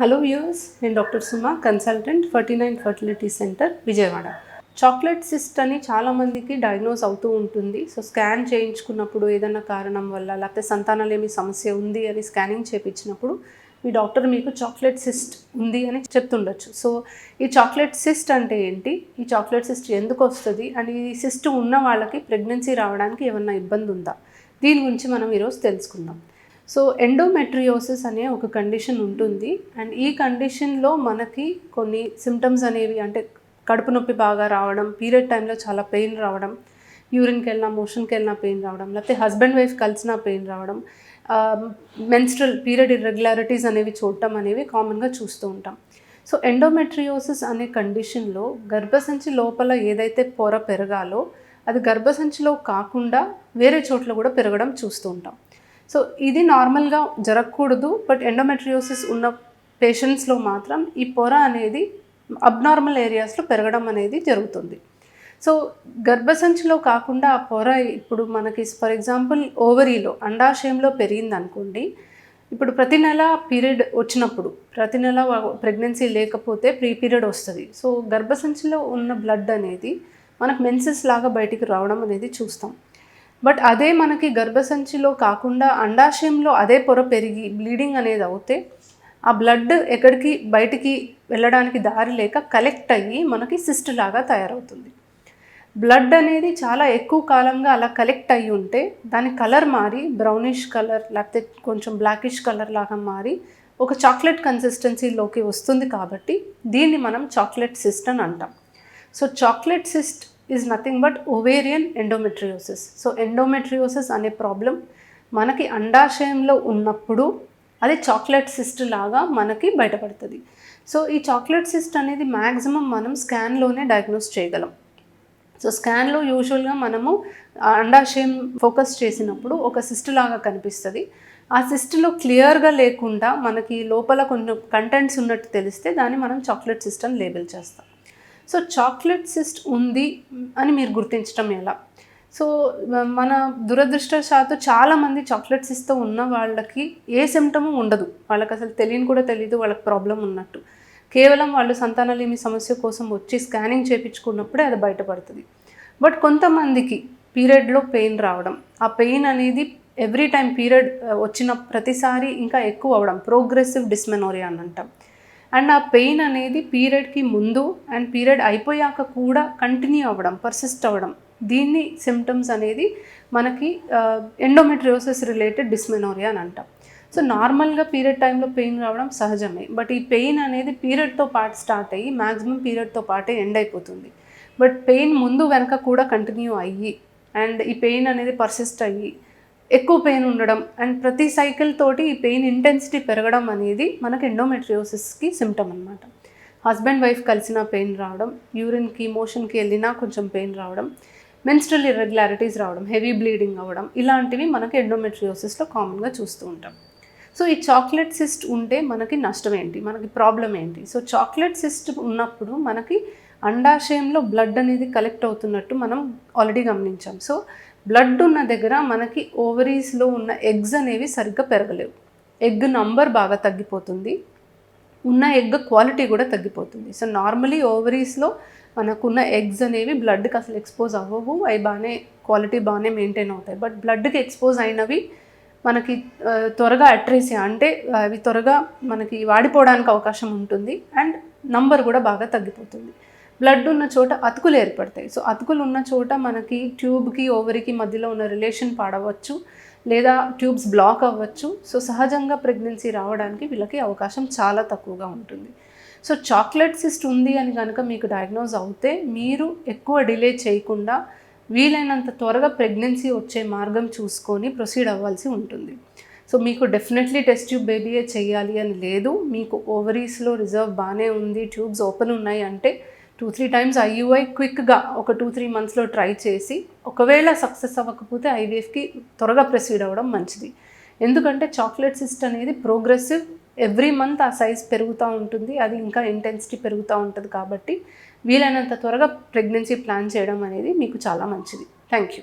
Hello viewers నేను doctor Suma consultant Ferty nine fertility centre Vijayawada. Chocolate cyst అని చాలామందికి diagnose అవుతూ ఉంటుంది. సో స్కాన్ చేయించుకున్నప్పుడు ఏదైనా కారణం వల్ల లేకపోతే సంతానలేమి సమస్య ఉంది అని స్కానింగ్ చేయించినప్పుడు మీ డాక్టర్ మీకు చాక్లెట్ సిస్ట్ ఉంది అని చెప్తుండొచ్చు. సో ఈ చాక్లెట్ సిస్ట్ అంటే ఏంటి? ఈ చాక్లెట్ సిస్ట్ ఎందుకు వస్తుంది? అండ్ ఈ సిస్ట్ ఉన్న వాళ్ళకి ప్రెగ్నెన్సీ రావడానికి ఏమన్నా ఇబ్బంది ఉందా దీని గురించి మనం ఈరోజు తెలుసుకుందాం. సో ఎండోమెట్రియోసిస్ అనే ఒక కండిషన్ ఉంటుంది. అండ్ ఈ కండిషన్లో మనకి కొన్ని సిమ్టమ్స్ అనేవి అంటే కడుపు నొప్పి బాగా రావడం పీరియడ్ టైంలో చాలా పెయిన్ రావడం యూరిన్కి వెళ్ళినా మోషన్కి వెళ్ళినా పెయిన్ రావడం లేకపోతే హస్బెండ్ వైఫ్ కలిసినా పెయిన్ రావడం మెన్స్ట్రల్ పీరియడ్ ఇర్రెగ్యులారిటీస్ అనేవి చూడటం అనేవి కామన్గా చూస్తూ ఉంటాం. సో ఎండోమెట్రియోసిస్ అనే కండిషన్లో గర్భసంచి లోపల ఏదైతే పొర పెరగాలో అది గర్భసంచిలో కాకుండా వేరే చోట్ల కూడా పెరగడం చూస్తూ ఉంటాం. సో ఇది నార్మల్గా జరగకూడదు బట్ ఎండోమెట్రియోసిస్ ఉన్న పేషెంట్స్లో మాత్రం ఈ పొర అనేది అబ్నార్మల్ ఏరియాస్లో పెరగడం అనేది జరుగుతుంది. సో గర్భసంచిలో కాకుండా ఆ పొర ఇప్పుడు మనకి ఫర్ ఎగ్జాంపుల్ ఓవరీలో అండాశయంలో పెరిగింది అనుకోండి ఇప్పుడు ప్రతి నెల పీరియడ్ వచ్చినప్పుడు ప్రతి నెల ప్రెగ్నెన్సీ లేకపోతే ప్రీ పీరియడ్ వస్తుంది. సో గర్భసంచిలో ఉన్న బ్లడ్ అనేది మనకు మెన్సెస్ లాగా బయటికి రావడం అనేది చూస్తాం. బట్ అదే మనకి గర్భసంచిలో కాకుండా అండాశయంలో అదే పొర పెరిగి బ్లీడింగ్ అనేది అవుతే ఆ బ్లడ్ ఎక్కడికి బయటికి వెళ్ళడానికి దారి లేక కలెక్ట్ అయ్యి మనకి సిస్ట్ లాగా తయారవుతుంది. బ్లడ్ అనేది చాలా ఎక్కువ కాలంగా అలా కలెక్ట్ అయ్యి ఉంటే దాని కలర్ మారి బ్రౌనిష్ కలర్ లేకపోతే కొంచెం బ్లాకిష్ కలర్ లాగా మారి ఒక చాక్లెట్ కన్సిస్టెన్సీలోకి వస్తుంది కాబట్టి దీన్ని మనం చాక్లెట్ సిస్ట్ అని అంటాం. So chocolate cyst is nothing but ovarian endometriosis so endometriosis అనే ప్రాబ్లం మనకి అండాశయంలో ఉన్నప్పుడు అది చాక్లెట్ సిస్ట్ లాగా మనకి బయటపడుతుంది. సో ఈ చాక్లెట్ సిస్ట్ అనేది మ్యాక్సిమం మనం స్కాన్లోనే డయాగ్నోస్ చేయగలం. సో స్కాన్లో యూజువల్గా మనము అండాశయం ఫోకస్ చేసినప్పుడు ఒక సిస్ట్ లాగా కనిపిస్తుంది. ఆ సిస్ట్లో క్లియర్గా లేకుండా మనకి లోపల కొన్ని కంటెంట్స్ ఉన్నట్టు తెలిస్తే దాన్ని మనం చాక్లెట్ సిస్టమ్ లేబుల్ చేస్తాం. సో చాక్లెట్ సిస్ట్ ఉంది అని మీరు గుర్తించడం ఎలా? సో మన దురదృష్టశాత్తు చాలామంది చాక్లెట్ సిస్ట్తో ఉన్న వాళ్ళకి ఏ సిమ్టము ఉండదు. వాళ్ళకి అసలు తెలియని కూడా తెలియదు వాళ్ళకి ప్రాబ్లం ఉన్నట్టు. కేవలం వాళ్ళు సంతానలేమి సమస్య కోసం వచ్చి స్కానింగ్ చేయించుకున్నప్పుడే అది బయటపడుతుంది. బట్ కొంతమందికి పీరియడ్లో పెయిన్ రావడం ఆ పెయిన్ అనేది ఎవ్రీ టైం పీరియడ్ వచ్చిన ప్రతిసారి ఇంకా ఎక్కువ అవడం ప్రోగ్రెసివ్ డిస్మెనోరియా అని అంటాం. అండ్ ఆ పెయిన్ అనేది పీరియడ్కి ముందు అండ్ పీరియడ్ అయిపోయాక కూడా కంటిన్యూ అవ్వడం పర్సిస్ట్ అవ్వడం. దీన్ని సిమ్టమ్స్ అనేది మనకి ఎండోమెట్రియోసిస్ రిలేటెడ్ డిస్మెనోరియా అని అంటాం. సో నార్మల్గా పీరియడ్ టైంలో పెయిన్ రావడం సహజమే. బట్ ఈ పెయిన్ అనేది పీరియడ్తో పాటు స్టార్ట్ అయ్యి మ్యాక్సిమం పీరియడ్తో పాటే ఎండ్ అయిపోతుంది. బట్ పెయిన్ ముందు వెనక కూడా కంటిన్యూ అయ్యి అండ్ ఈ పెయిన్ అనేది పర్సిస్ట్ అయ్యి ఎక్కువ పెయిన్ ఉండడం అండ్ ప్రతి సైకిల్ తోటి ఈ పెయిన్ ఇంటెన్సిటీ పెరగడం అనేది మనకి ఎండోమెట్రియోసిస్కి సిమ్టమ్ అనమాట హస్బెండ్ వైఫ్ కలిసిన పెయిన్ రావడం యూరిన్కి మోషన్కి వెళ్ళినా కొంచెం పెయిన్ రావడం మెన్స్ట్రల్ ఇర్రెగ్యులారిటీస్ రావడం హెవీ బ్లీడింగ్ అవ్వడం ఇలాంటివి మనకి ఎండోమెట్రియోసిస్లో కామన్గా చూస్తూ ఉంటాం. సో ఈ చాక్లెట్ సిస్ట్ ఉంటే మనకి నష్టం ఏంటి? మనకి ప్రాబ్లం ఏంటి? సో చాక్లెట్ సిస్ట్ ఉన్నప్పుడు మనకి అండాశయంలో బ్లడ్ అనేది కలెక్ట్ అవుతున్నట్టు మనం ఆల్రెడీ గమనించాం. సో బ్లడ్ ఉన్న దగ్గర మనకి ఓవరీస్లో ఉన్న ఎగ్స్ అనేవి సరిగ్గా పెరగలేవు. ఎగ్ నంబర్ బాగా తగ్గిపోతుంది. ఉన్న ఎగ్ క్వాలిటీ కూడా తగ్గిపోతుంది. సో నార్మలీ ఓవరీస్లో మనకున్న ఎగ్స్ అనేవి బ్లడ్కి అసలు ఎక్స్పోజ్ అవ్వవు. అవి బాగానే క్వాలిటీ బాగానే మెయింటైన్ అవుతాయి. బట్ బ్లడ్కి ఎక్స్పోజ్ అయినవి మనకి త్వరగా అట్రేసియా అంటే అవి త్వరగా మనకి వాడిపోవడానికి అవకాశం ఉంటుంది. అండ్ నంబర్ కూడా బాగా తగ్గిపోతుంది. బ్లడ్ ఉన్న చోట అతుకులు ఏర్పడతాయి. సో అతుకులు ఉన్న చోట మనకి ట్యూబ్కి ఓవరికి మధ్యలో ఉన్న రిలేషన్ పాడవచ్చు. లేదా ట్యూబ్స్ బ్లాక్ అవ్వచ్చు. సో సహజంగా ప్రెగ్నెన్సీ రావడానికి వీళ్ళకి అవకాశం చాలా తక్కువగా ఉంటుంది. సో చాక్లెట్ సిస్ట్ ఉంది అని కనుక మీకు డయాగ్నోజ్ అవుతే మీరు ఎక్కువ డిలే చేయకుండా వీలైనంత త్వరగా ప్రెగ్నెన్సీ వచ్చే మార్గం చూసుకొని ప్రొసీడ్ అవ్వాల్సి ఉంటుంది. సో మీకు డెఫినెట్లీ టెస్ట్ ట్యూబ్ బేబీయే చేయాలి అని లేదు. మీకు ఓవరీస్లో రిజర్వ్ బాగానే ఉంది. ట్యూబ్స్ ఓపెన్ ఉన్నాయి అంటే టూ త్రీ టైమ్స్ ఐయుఐ క్విక్గా ఒక టూ త్రీ మంత్స్లో ట్రై చేసి ఒకవేళ సక్సెస్ అవ్వకపోతే ఐవీఎఫ్కి త్వరగా ప్రొసీడ్ అవ్వడం మంచిది. ఎందుకంటే చాక్లెట్ సిస్ట్ అనేది ప్రోగ్రెసివ్ ఎవ్రీ మంత్ ఆ సైజ్ పెరుగుతూ ఉంటుంది అది ఇంకా ఇంటెన్సిటీ పెరుగుతూ ఉంటుంది కాబట్టి వీలైనంత త్వరగా ప్రెగ్నెన్సీ ప్లాన్ చేయడం అనేది మీకు చాలా మంచిది. Thank you.